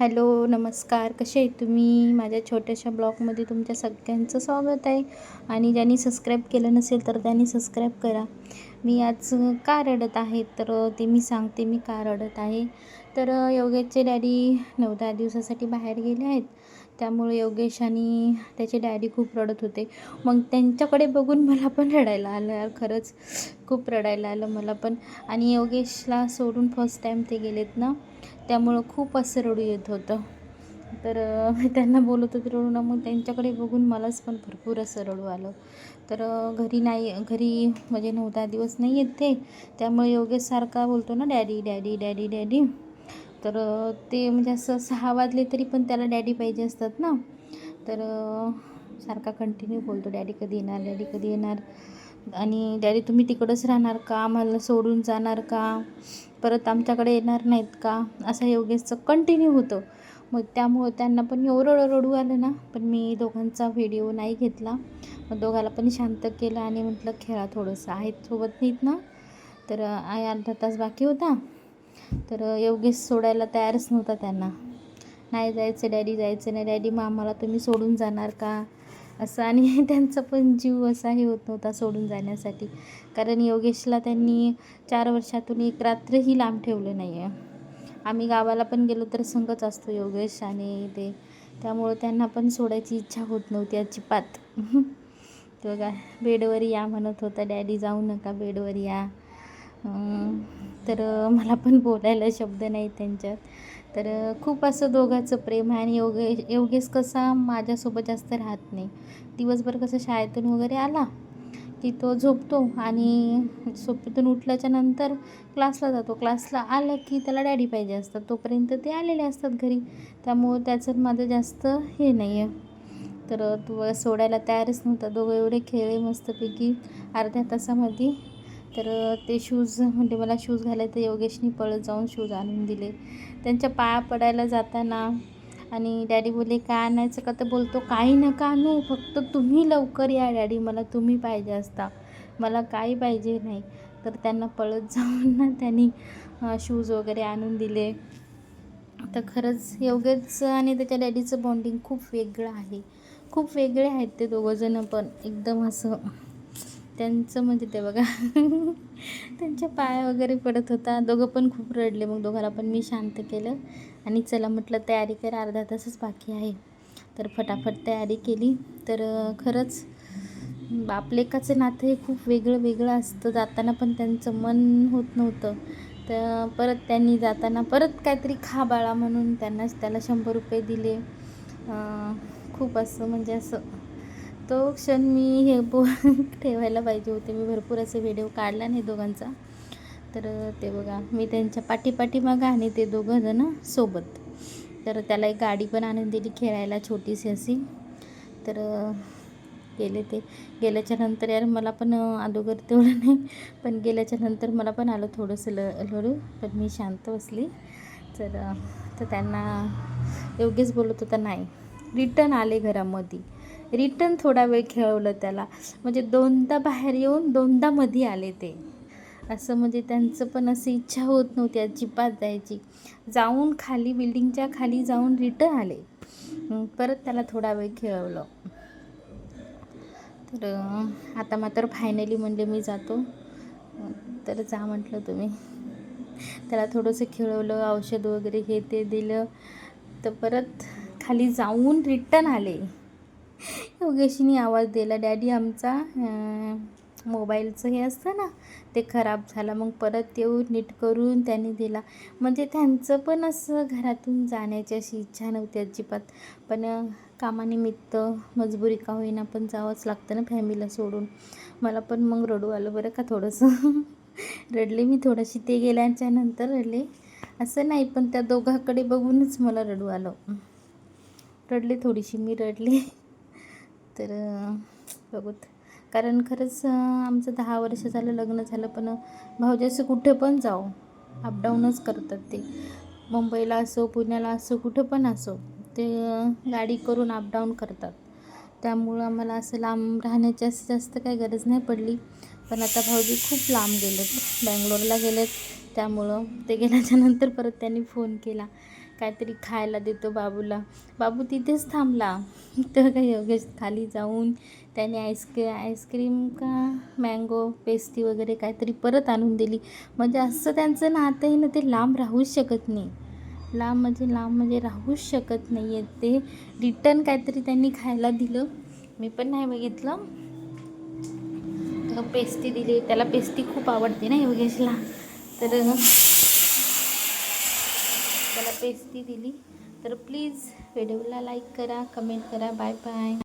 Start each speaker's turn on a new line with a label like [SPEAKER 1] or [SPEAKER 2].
[SPEAKER 1] Hello नमस्कार. कसे आहे तुम्ही? माझ्या छोट्याशा ब्लॉगमध्ये तुमच्या सगळ्यांचं स्वागत आहे. आणि ज्यांनी सबस्क्राईब केलं नसेल तर त्यांनी सबस्क्राईब करा. मी आज का रडत आहे तर ते मी सांगते मी का रडत आहे. तर योगेशचे डॅडी नऊ दहा दिवसासाठी बाहेर गेले आहेत. त्यामुळे योगेश आणि त्याचे डॅडी खूप रडत होते. मग त्यांच्याकडे बघून मला पण रडायला आलं यार खरंच खूप रडायला आलं मला पण. आणि योगेशला सोडून फर्स्ट टाईम ते गेलेत ना त्यामुळं खूप असं रडू येत होतं. तर त्यांना बोलत होते रडू ना. मग त्यांच्याकडे बघून मलाच पण भरपूर असं रडू आलं. तर घरी नाही घरी म्हणजे नऊ दहा दिवस नाही येत ते. त्यामुळे योगेश सारखा बोलतो ना डॅडी डॅडी डॅडी डॅडी. तर ते म्हणजे असं सहा वाजले तरी पण त्याला डॅडी पाहिजे असतात ना. तर सारखा कंटिन्यू बोलतो डॅडी कधी येणार? डॅडी कधी येणार? आणि डॅडी तुम्ही तिकडंच राहणार का? आम्हाला सोडून जाणार का? परत आमच्याकडे येणार नाहीत का? असं योगेशचं कंटिन्यू होतं. मग त्यामुळं त्यांना पण एवढं रडू आलं ना. पण मी दोघांचा व्हिडिओ नाही घेतला. मग दोघाला पण शांत केलं आणि म्हटलं खेळा थोडंसं. आहेत सोबत नाहीत ना? तर आई अर्धा तास बाकी होता. तर योगेश सोडायला तयारच नव्हता त्यांना. नाही जायचं डॅडी जायचं नाही. डॅडी मग आम्हाला तुम्ही सोडून जाणार का? असं आणि त्यांचा पण जीव असा हे होत नव्हता सोडून जाण्यासाठी. कारण योगेशला त्यांनी चार वर्षातून एक रात्रही लांब ठेवलं नाही आहे आम्ही गावाला पण गेलो तर संगच असतो योगेश आणि ते. त्यामुळं त्यांना पण सोडायची इच्छा होत नव्हती अजिबात. तो बघा बेडवर या म्हणत होता डॅडी जाऊ नका बेडवर या. तर मला पण बोलायला शब्द नाही त्यांच्यात. तर खूप असं दोघांचं प्रेम आहे आणि योगेश योगेश कसा माझ्यासोबत जास्त राहत नाही. दिवसभर कसं शाळेतून वगैरे आला की तो झोपतो आणि झोपेतून उठल्याच्या नंतर क्लासला जातो. क्लासला आलं की त्याला डॅडी पाहिजे असतात. तोपर्यंत ते आलेले असतात घरी. त्यामुळं त्याचं माझं जास्त हे नाही आहे तर तो सोडायला तयारच नव्हता. दोघं एवढे खेळले मस्तपैकी अर्ध्या तासामध्ये तर ते शूज म्हणजे मला शूज घालायचं योगेशनी पळत जाऊन शूज आणून दिले. त्यांच्या पाया पडायला जाताना आणि डॅडी बोलले काय आणायचं का? तर बोलतो काही नका आणू फक्त तुम्ही लवकर या डॅडी मला तुम्ही पाहिजे असता. मला काही पाहिजे नाही. तर त्यांना पळत जाऊन ना त्यांनी शूज वगैरे आणून दिले. तर खरंच योगेशचं आणि त्याच्या डॅडीचं बॉन्डिंग खूप वेगळं आहे. खूप वेगळे आहेत ते दोघंजणं पण एकदम असं त्यांचं म्हणजे ते बघा. त्यांच्या पाया वगैरे पडत होता. दोघं पण खूप रडले. मग दोघाला पण मी शांत केलं. आणि चला म्हटलं तयारी कर. अर्धा तासच बाकी आहे. तर फटाफट तयारी केली. तर खरंच बापलेकाचं नातं हे खूप वेगळं वेगळं असतं. जाताना पण त्यांचं मन होत नव्हतं. तर परत त्यांनी जाताना परत काहीतरी खा बाळा म्हणून त्यांना त्याला शंभर रुपये दिले. खूप असं म्हणजे असं तो क्षण मी हे बो ठेवायला पाहिजे होते. मी भरपूर असे व्हिडिओ काढला नाही दोघांचा. तर ते बघा मी त्यांच्या पाठीपाठी मागं आणि ते दोघं जण सोबत. तर त्याला एक गाडी पण आणून दिली खेळायला छोटीशी अशी. तर गेले ते. गेल्याच्यानंतर यार मला पण अगोदर तेवढं नाही. पण गेल्याच्यानंतर मला पण आलं थोडंसं ल लढू पण मी शांत बसली. तर तर त्यांना योग्यच बोलत होता नाही. रिटर्न आले घरामध्ये. रिटर्न थोडा वेळ खेळवलं त्याला. म्हणजे दोनदा बाहेर येऊन दोनदा मध्ये आले ते. असं म्हणजे त्यांचं पण अशी इच्छा होत नव्हती अजिबात जायची. जाऊन खाली बिल्डिंगच्या खाली जाऊन रिटर्न आले. परत त्याला थोडा वेळ खेळवलं. तर आता मात्र फायनली म्हणले मी जातो. तर जा म्हटलं तुम्ही. त्याला थोडंसं खेळवलं औषध वगैरे हे ते दिलं. तर परत खाली जाऊन रिटर्न आले. योगेशनी आवाज दिला डॅडी आमचा मोबाईलचं हे असतं ना ते खराब झालं. मग परत येऊन नीट करून त्यांनी दिला. म्हणजे त्यांचं पण असं घरातून जाण्याची अशी इच्छा नव्हती अजिबात. पण कामानिमित्त मजबुरी का होईना पण जावंच लागतं ना फॅमिलीला सोडून. मला पण मग रडू आलं बरं का थोडंसं. रडले मी थोडंशी. ते गेल्याच्यानंतर रडले. असं नाही पण त्या दोघाकडे बघूनच मला रडू आलं. रडले थोडीशी मी रडले. तर बघूत कारण खरंच आमचं दहा वर्ष झालं लग्न झालं पण भाऊजी असं कुठे पण जाओ अपडाऊनच करतात ते. मुंबईला असो पुण्याला असो कुठं पण असो ते गाडी करून अपडाऊन करतात. त्यामुळं आम्हाला असं लांब राहण्याची असं जास्त काही गरज नाही पडली. पण आता भाऊजी खूप लांब गेलेत. बँगलोरला गेलेत. त्यामुळं ते गेल्याच्यानंतर परत त्यांनी फोन केला. काहीतरी खायला देतो बाबूला. बाबू तिथेच थांबला. तर काही योगेश खाली जाऊन त्याने आईस्क्री आईस्क्रीम का मँगो पेस्टी वगैरे काहीतरी परत आणून दिली. म्हणजे असं त्यांचं नातं आहे ना ते लांब राहूच शकत नाही. लांब म्हणजे लांब म्हणजे राहूच शकत नाही आहे ते रिटर्न काहीतरी त्यांनी खायला दिलं. मी पण नाही बघितलं. पेस्टी दिली. त्याला पेस्टी खूप आवडते ना योगेशला. तर त्याला पेस्टी दिली. तर प्लीज व्हिडिओला लाईक करा कमेंट करा. Bye bye